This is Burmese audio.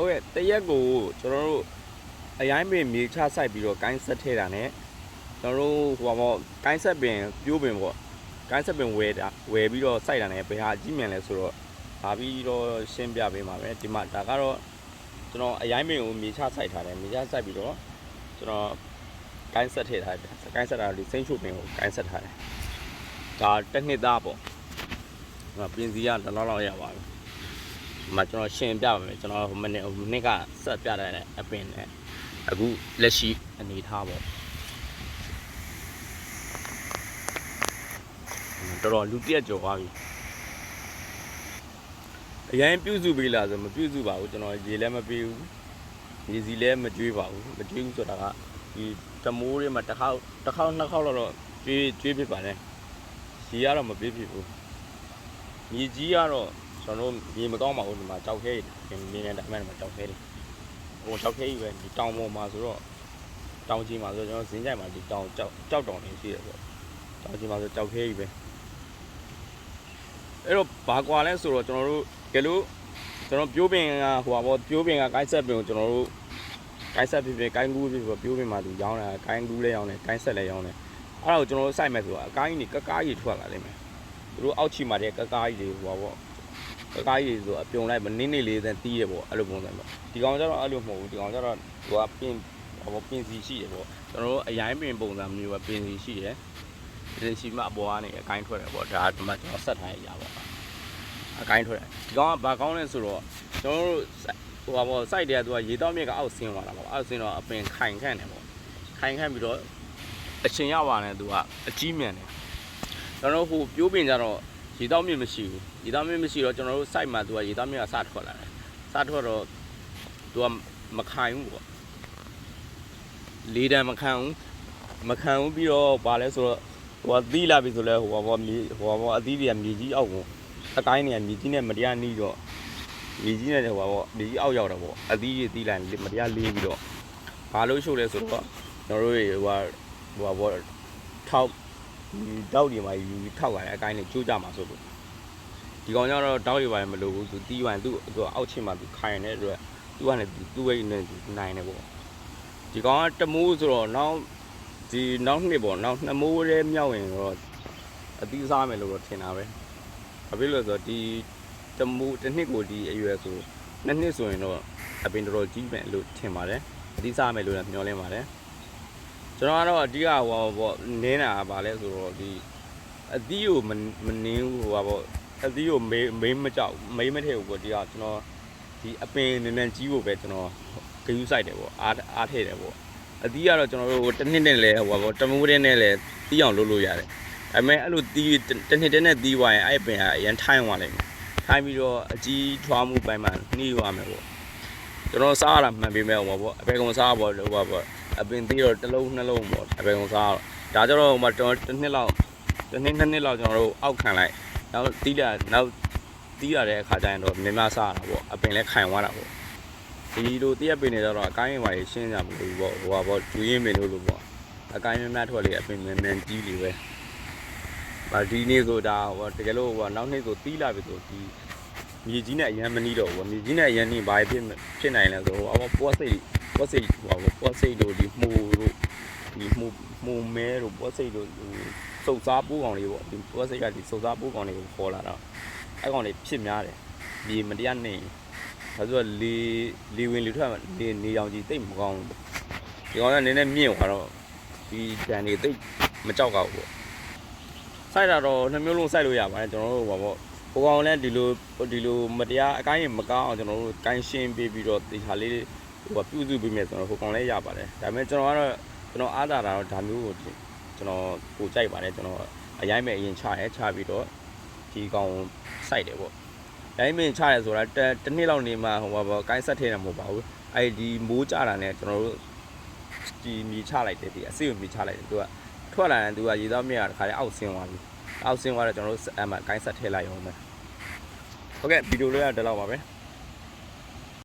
ဟုတ်ကဲ့တရက်ကိုကျွန်တော်တို့အရိုင်းပင်မြေချစိုက်ပြီးတော့ကိုင်းဆက်ထဲတာ ਨੇ ကျွန်တော်တို့ဟိုပါပေါ့ကိုင်းဆက်ပင်ပြိုးပင်ပေါ့ကိုင်းဆက်ပင်ဝယ်တာဝယ်ပြီးတော့စိုက်တာ ਨੇ ဘယ်ဟာအကြီးမြန်လဲဆိုတော့ဗာပြီးတော့ရှင်းပြပေးပါမယ်ဒီမှာဒါကတော့ကျွန်တော်အရိုင်းပင်ကိုမြေချစိုက်ထားတယ်မြေချစိုက်ပြီးတော့ကျွန်တော်ကိုင်းဆက်ထဲထားတယ်ကိုင်းဆက်တာဒီစိမ့်ချုပ်ပင်ကိုကိုင်းဆက်ထားတယ်ဒါတစ်နှစ်သားပေါ့ဟိုပြင်စီကတလောက်လောက်ရပါပြီ ဒီမှာကျွန်တော်ရှင်းပြပါမယ်ကျွန်တော်ဟိုမနေ့ဟိုမနေ့ကဆက်ပြတဲ့အပင်နဲ့အခုလက်ရှိအနေထားပေါ့တော်တော်လူပြက်ကြော်သွားပြီအရင်ပြုစုပေးလာဆိုမပြုစုပါဘူးကျွန်တော်ရေလည်းမပေးဘူးရေစီလည်းမကျွေးပါဘူးမကျွေးဘူးဆိုတာကဒီတမိုးတွေမှာတစ်ခေါက်တစ်ခေါက်နှစ်ခေါက်လောက်တော့ကျွေးကျွေးဖြစ်ပါတယ်ရေကတော့မပေးဖြစ်ဘူးမြေကြီးကတော့ ကျွန်တော်တို့ရေမကောင်းပါဘူးဒီမှာကြောက်ခဲတွေမြင်နေတာမှန်တယ်မှာကြောက်ခဲတွေဟိုကြောက်ခဲကြီးပဲဒီတောင်ပေါ်မှာဆိုတော့တောင်ကြီးမှာဆိုတော့ကျွန်တော်ဇင်းကြိုင်မှာဒီတောင်ကြောက်ကြောက်တောင်နေရှိတယ်ပေါ့တောင်ကြီးမှာဆိုကြောက်ခဲကြီးပဲအဲ့တော့ဘာကွာလဲဆိုတော့ကျွန်တော်တို့ကဲလို့ကျွန်တော်ပြိုးပင်ကဟိုပါပေါ့ပြိုးပင်ကကိုင်းဆက်ပင်ကိုကျွန်တော်တို့ကိုင်းဆက်ဖြစ်ဖြစ်ကိုင်းကူးဖြစ်ဖြစ်ပြိုးပင်မှာသူရောင်းတယ်ကိုင်းကူးလည်းရောင်းတယ်ကိုင်းဆက်လည်းရောင်းတယ်အဲ့ဒါကိုကျွန်တော်တို့စိုက်မယ်ဆိုတာအကိုင်းကြီးကကားကြီးထွက်လာလိမ့်မယ်သူတို့အောက်ချီမှာတည်းကကားကြီးတွေဟိုပါ ပေါ့ကကားကြီးဆိုအပြုံလိုက်မနင်းနေလေးစံတီးရပေါ့အဲ့လိုပုံစံပေါ့ဒီကောင်ကျတော့အဲ့လိုမဟုတ်ဘူးဒီကောင်ကျတော့သူကပင်ဟောပင်စီရှိတယ်ပေါ့ကျွန်တော်တို့အရင်ပင်ပုံစံမျိုးပဲပင်စီရှိတယ်ဒီစီမအပေါ်ကနေအကိုင်းထွက်တယ်ပေါ့ဒါဒီမှာကျွန်တော်ဆက်ထားရရပါအကိုင်းထွက်တယ်ဒီကောင်ကဘာကောင်းလဲဆိုတော့ကျွန်တော်တို့ဟိုပါပေါ့စိုက်တယ်ကသူကရေတော့မြက်ကအောက်ဆင်းသွားတာပေါ့အောက်ဆင်းတော့အပင်ခိုင်ခန့်တယ်ပေါ့ခိုင်ခန့်ပြီးတော့အချင်းရပါနဲ့သူကအကြီးမြန်တယ်ကျွန်တော်တို့ဟိုပြိုးပင်ကြတော့ ရေတောက်မြင့်မရှိဘူးရေတောက်မြင့်မရှိတော့ကျွန်တော်တို့ site မှာသူကရေတောက်မြင့်ကစထွက်လာတယ်စထွက်တော့သူကမခိုင်ဘူးပေါ့လေးတန်းမခံဘူးမခံဘူးပြီးတော့ဗာလဲဆိုတော့ဟိုကသီးလာပြီဆိုလဲဟိုဘောမြေဟိုဘောအသီးတွေကမြေကြီးအောက်ကိုအကိုင်းတွေကမြေကြီးနဲ့မတရားနီးတော့မြေကြီးနဲ့ဟိုဘောမြေကြီးအောက်ရောက်တော့ပေါ့အသီးတွေသီးလိုက်မတရားလေးပြီးတော့ဘာလို့ရှုပ်လဲဆိုတော့ကျွန်တော်တို့ဟိုဟိုဘောထောက် ဒီတောက်တွေမှာယူပြီးထောက်ရတယ်အကိုင်းနဲ့ကျိုးကြမှာဆိုလို့ဒီကောင်ကျတော့တောက်တွေပါမလို့ဘူးသူတီးဝိုင်းသူ့သူအောက်ချင်းမှာသူခိုင်နေတဲ့အတွက်သူကလည်းသူ့ဝိတ်နဲ့သူနိုင်တယ်ပေါ့ဒီကောင်ကတမိုးဆိုတော့နောက်ဒီနောက်နှစ်ပေါ့နောက်နှစ်မိုးရဲမြောက်ရင်တော့အသီးစားမယ်လို့တော့ထင်တာပဲဘာဖြစ်လို့လဲဆိုတော့ဒီတမိုးတစ်နှစ်ကိုဒီအရွယ်ဆိုနှစ်နှစ်ဆိုရင်တော့အပင်တော်တော်ကြီးမယ်လို့ထင်ပါတယ်အသီးစားမယ်လို့လည်းမျှော်လင့်ပါတယ် ကျွန်တော်ကတော့အဓိကဟိုပေါ့နင်းတာပါလဲဆိုတော့ဒီအသီးကိုမမနင်းဘူးဟိုပါပေါ့အသီးကိုမေးမေးမကြောက်မေးမထည့်ဘူးပေါ့ဒီကကျွန်တော်ဒီအပင်နည်းနည်းကြီးဖို့ပဲကျွန်တော်ဂယူးဆိုင်တယ်ပေါ့အားအားထည့်တယ်ပေါ့အသီးကတော့ကျွန်တော်တို့တစ်နှစ်နဲ့လဲဟိုပါပေါ့တမိုးတဲ့နဲ့လဲတီးအောင်လုပ်လို့ရတယ်ဒါပေမဲ့အဲ့လိုတီးတစ်နှစ်တည်းနဲ့တီးသွားရင်အဲ့ပင်ကအရင်ထိုင်းသွားလိမ့်မယ်ထိုင်းပြီးတော့အကြီးထွားမှုပိုင်းမှာနှီးသွားမယ်ပေါ့ကျွန်တော်စားရတာမှန်ပေမဲ့ဟိုပါပေါ့အပေကောင်စားပေါ့ဟိုပါပေါ့ အပင်သေးတော့တစ်လုံးနှလုံးပေါ့အပင်ကုန်စားတော့ဒါကြတော့ဟိုမှာကျွန်တော်တစ်နှစ်လောက်တစ်နှစ်နှစ်နှစ်လောက်ကျွန်တော်တို့အောက်ခံလိုက်နောက်တီးလာနောက်တီးရတဲ့အခါကျရင်တော့မြင်များစားတာပေါ့အပင်လည်းခိုင်သွားတာပေါ့ဒီလိုတရက်ပင်နေတော့အကိုင်းရင်ပါရှင်းကြမလို့ပေါ့ဟိုပါပေါ့ကျူးရင်ပင်လို့လို့ပေါ့အကိုင်းများများထွက်လေအပင်မြန်မြန်ကြီးလေပဲဗာဒီနေ့ဆိုတာဟိုတကယ်လို့ဟိုနောက်နေ့ဆိုတီးလာပြီဆိုဒီမြေကြီးနဲ့အရန်မနီးတော့ဘူးမြေကြီးနဲ့အရန်နီးဘာဖြစ်ဖြစ်နိုင်လဲဆိုဟိုအပေါ်ပွားစိတ် ပွက်စိတ်ဟိုပွက်စိတ်တို့ဒီမှုတို့ဒီမှုမှုမဲတို့ပွက်စိတ်တို့ဟိုစုပ်စားပိုးကောင်လေးပေါ့ဒီပွက်စိတ်ကဒီစုပ်စားပိုးကောင်လေးကိုခေါ်လာတော့အဲ့ကောင်လေးဖြစ်များတယ်ဒီမတရားနေဒါဆိုတော့လေလေဝင်လေထွက်လေနေအောင်ကြီးတိတ်မကောင်းဘူးဒီကောင်ကနည်းနည်းမြင့်သွားတော့ဒီတန်တွေတိတ်မကြောက်ကောက်ဘူးပေါ့စိုက်တာတော့နှမျိုးလုံးစိုက်လို့ရပါတယ်ကျွန်တော်တို့ဟောပေါ့ဟိုကောင်လည်းဒီလိုဒီလိုမတရားအကိုင်းရင်မကောင်းအောင်ကျွန်တော်တို့ကိုင်းရှင်းပေးပြီးတော့ဒီဟာလေး ဟိုကပြုစုပေးမယ်ဆိုတော့ဟိုကောင်လည်းရပါတယ်ဒါပေမဲ့ကျွန်တော်ကတော့ကျွန်တော်အားသာတာတော့ဒါမျိုးကိုကျွန်တော်ကိုကြိုက်ပါတယ်ကျွန်တော်အရင်မဲ့အရင်ချရဲချပြီးတော့ဒီကောင်စိုက်တယ်ပေါ့ရိုင်းမင်းချရဲဆိုတာတစ်နှစ်လောက်နေမှဟိုပါပေါ့ကိုင်းဆက်ထဲတာမဟုတ်ပါဘူးအဲ့ဒီမိုးကြတာနဲ့ကျွန်တော်တို့ဒီမြေချလိုက်တယ်ဒီအစိကိုမြေချလိုက်တယ်သူကထွက်လာရင်သူကရေသားမြက်တခါလေအောက်ဆင်းသွားပြီအောက်ဆင်းသွားတော့ကျွန်တော်တို့အမှကိုင်းဆက်ထဲလိုက်အောင်မယ်ဟုတ်ကဲ့ဗီဒီယိုလေးကဒီလောက်ပါပဲ